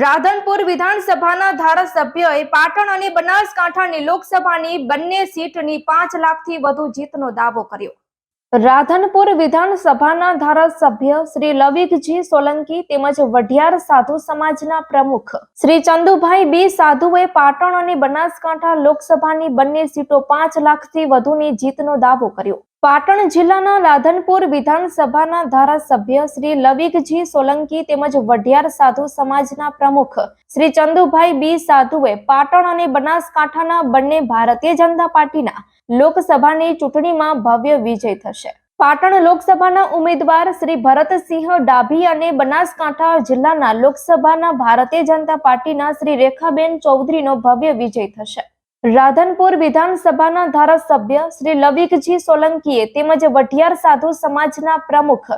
રાધનપુર વિધાનસભાના ધારાસભ્યએ પાટણ અને બનાસકાંઠાની લોકસભાની બંને સીટની પાંચ લાખથી વધુ જીતનો દાવો કર્યો. રાધનપુર વિધાનસભાના ધારાસભ્ય શ્રી લવિકજી સોલંકી તેમજ વઢિયાર સાધુ સમાજના પ્રમુખ શ્રી ચંદુભાઈ બી સાધુએ પાટણ અને બનાસકાંઠા લોકસભાની બંને સીટો પાંચ લાખથી વધુની જીતનો દાવો કર્યો. પાટણ જિલ્લાના રાધનપુર વિધાનસભાના ધારાસભ્ય શ્રી લવિકજી સોલંકી તેમજ વઢિયાર સાધુ સમાજના પ્રમુખ શ્રી ચંદુભાઈ બી સાધુએ પાટણ અને બનાસકાંઠાના બંને ભારતીય જનતા પાર્ટીના લોકસભાની ચૂંટણીમાં ભવ્ય વિજય થશે. પાટણ લોકસભાના ઉમેદવાર શ્રી ભરતસિંહ ડાભી અને બનાસકાંઠા જિલ્લાના લોકસભાના ભારતીય જનતા પાર્ટીના શ્રી રેખાબેન ચૌધરીનો ભવ્ય વિજય થશે. રાધનપુર વિધાનસભાના ધારાસભ્ય શ્રી લવિકજી સોલંકીએ તેમજ વઢિયાર સાધુ સમાજના પ્રમુખ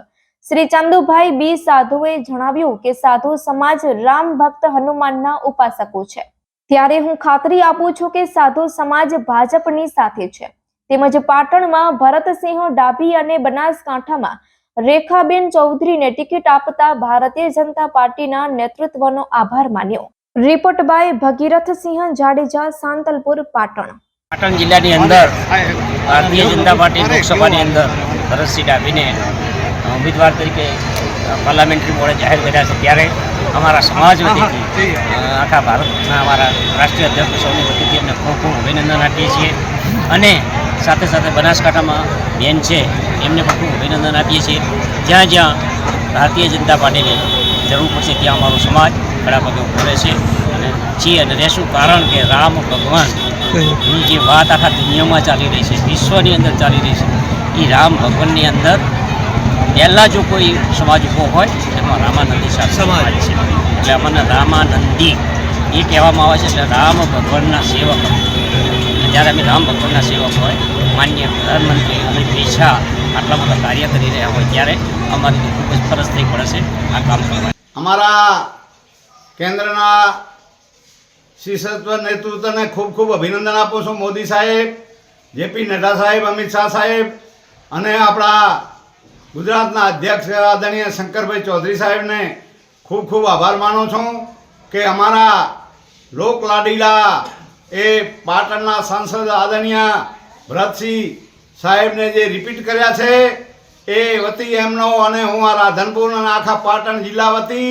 શ્રી ચંદુભાઈ બી સાધુએ જણાવ્યું કે સાધુ સમાજ રામ ભક્ત હનુમાનના ઉપાસકો છે. ત્યારે હું ખાતરી આપું છું કે સાધુ સમાજ ભાજપની સાથે છે. તેમજ પાટણમાં ભરતસિંહ ડાભી અને બનાસકાંઠામાં રેખાબેન ચૌધરીને ટિકિટ આપતા ભારતીય જનતા પાર્ટીના નેતૃત્વનો આભાર માન્યો. Report by Bhagirathsinh Jadeja Santalpur Patan. Patan જિલ્લાની અંદર ભારતીય જનતા પાર્ટી લોકસભાની અંદર ભરતસિંહ ડાભીને ઉમેદવાર તરીકે પાર્લામેન્ટરી બોર્ડે જાહેર કર્યા છે. ત્યારે અમારા સમાજ વતીથી આખા ભારતના અમારા રાષ્ટ્રીય અધ્યક્ષ સૌની વતીથી એમને ખૂબ ખૂબ અભિનંદન આપીએ છીએ. અને સાથે સાથે બનાસકાંઠામાં બેન છે એમને પણ ખૂબ અભિનંદન આપીએ છીએ. જ્યાં જ્યાં ભારતીય જનતા પાર્ટીને જરૂર પડશે ત્યાં અમારો સમાજ ખડા પગે ઊભો રહેશે અને છીએ અને રહેશું. કારણ કે રામ ભગવાનની જે વાત આખા દુનિયામાં ચાલી રહી છે વિશ્વની અંદર ચાલી રહી છે એ રામ ભગવાનની અંદર પહેલાં જો કોઈ સમાજ ઊભો હોય એમાં રામાનંદી સમાજ છે. એટલે અમને રામાનંદી એ કહેવામાં આવે છે એટલે રામ ભગવાનના સેવક. જ્યારે અમે રામ ભગવાનના સેવક હોય માન્ય પ્રધાનમંત્રી અમિત શાહ આટલા બધા કાર્ય કરી રહ્યા હોય ત્યારે અમારી તો ખૂબ જ ફરજ થઈ પડે છે આ કામ કરવા અમારા કેન્દ્રના શિષ્યત્વ નેતૃત્વને ખૂબ ખૂબ અભિનંદન આપું છું મોદી સાહેબ, જેપી નડ્ડા સાહેબ, અમિત શાહ સાહેબ અને આપણા ગુજરાતના અધ્યક્ષ આદરણીય શંકરભાઈ ચૌધરી સાહેબને ખૂબ ખૂબ આભાર માનું છું કે અમારા લોકલાડીલા એ પાટણના સાંસદ આદરણીય ભરતસિંહ સાહેબને જે રિપીટ કર્યા છે એ વતી એમનો અને હું આ રાધનપુર આખા પાટણ જિલ્લા વતી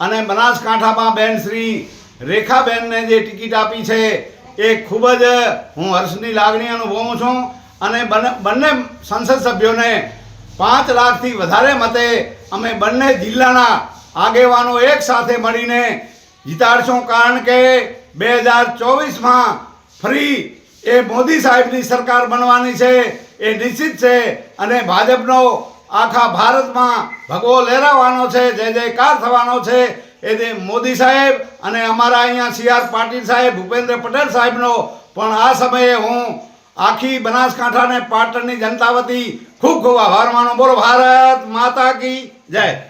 અને બનાસકાંઠામાં બેન શ્રી રેખાબેનને જે ટિકિટ આપી છે, એ ખૂબ જ હું હર્ષની લાગણી અનુભવું છું અને બંને બંને સંસદ સભ્યોને પાંચ લાખથી વધારે મતે અમે બંને જિલ્લાના આગેવાનો એક સાથે મળીને જીતાડશું કારણ કે બે હજાર ચોવીસમાં ફરી એ મોદી સાહેબની સરકાર બનવાની છે, એ નિશ્ચિત છે અને ભાજપનો આખા ભારતમાં ભગવો લહેરાવાનો છે, જય જયકાર થવાનો છે. એ જે મોદી સાહેબ અને અમારા અહીંયા સી આર પાટીલ સાહેબ, ભૂપેન્દ્ર પટેલ સાહેબનો પણ આ સમયે હું આખી બનાસકાંઠા અને પાટણની જનતા વતી ખૂબ ખૂબ આભાર માનો. બોલો, ભારત માતા કી જય.